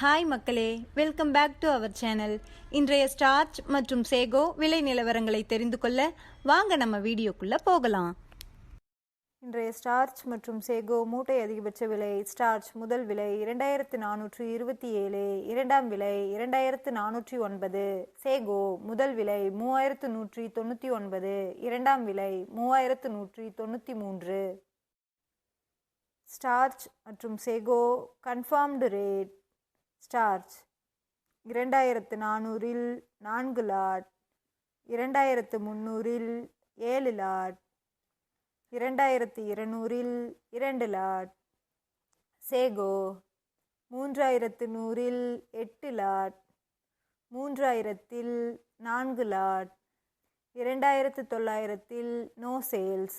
Hi மக்களே. Welcome back to our channel இன்றைய starch மற்றும் சேகோ விலை நிலவரங்களை தெரிந்து கொள்ள வாங்க நம்ம வீடியோக்குள்ளே போகலாம். இன்றைய ஸ்டார்ச் மற்றும் சேகோ மூட்டை அதிகபட்ச விலை ஸ்டார்ச் முதல் விலை இரண்டாயிரத்து நானூற்று இருபத்தி ஏழு இரண்டாம் விலை இரண்டாயிரத்து நானூற்றி ஒன்பது சேகோ முதல் விலை மூவாயிரத்து நூற்றி தொண்ணூற்றி ஒன்பது இரண்டாம் விலை மூவாயிரத்து நூற்றி தொண்ணூற்றி மூன்று. ஸ்டார்ச் மற்றும் சேகோ கன்ஃபார்ம்டு ரேட் ஸ்டார்ச். இரண்டாயிரத்து நானூறில் நான்கு லாட். இரண்டாயிரத்து முந்நூறில் ஏழு லாட். இரண்டாயிரத்து இருநூறில் இரண்டு லாட். சேகோ. மூன்றாயிரத்து நூறில் எட்டு லாட். மூன்றாயிரத்தில் நான்கு லாட். இரண்டாயிரத்து தொள்ளாயிரத்தில் no sales.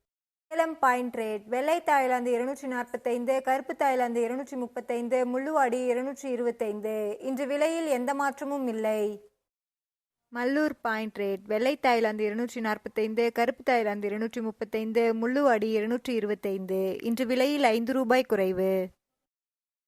Salem point rate வெள்ளை தாய்லாந்து இருநூற்றி நாற்பத்தைந்து கருப்பு தாய்லாந்து இருநூற்றி முப்பத்தைந்து முள்ளுவாடி இருநூற்றி இருபத்தைந்து. இன்று விலையில் எந்த மாற்றமும் இல்லை. மல்லூர் பாயிண்ட் ரேட் வெள்ளை தாய்லாந்து இருநூற்றி நாற்பத்தைந்து கருப்பு தாய்லாந்து இருநூற்றி முப்பத்தைந்து முள்ளுவாடி இருநூற்றி இருபத்தைந்து. இன்று விலையில் ஐந்து ரூபாய் குறைவு.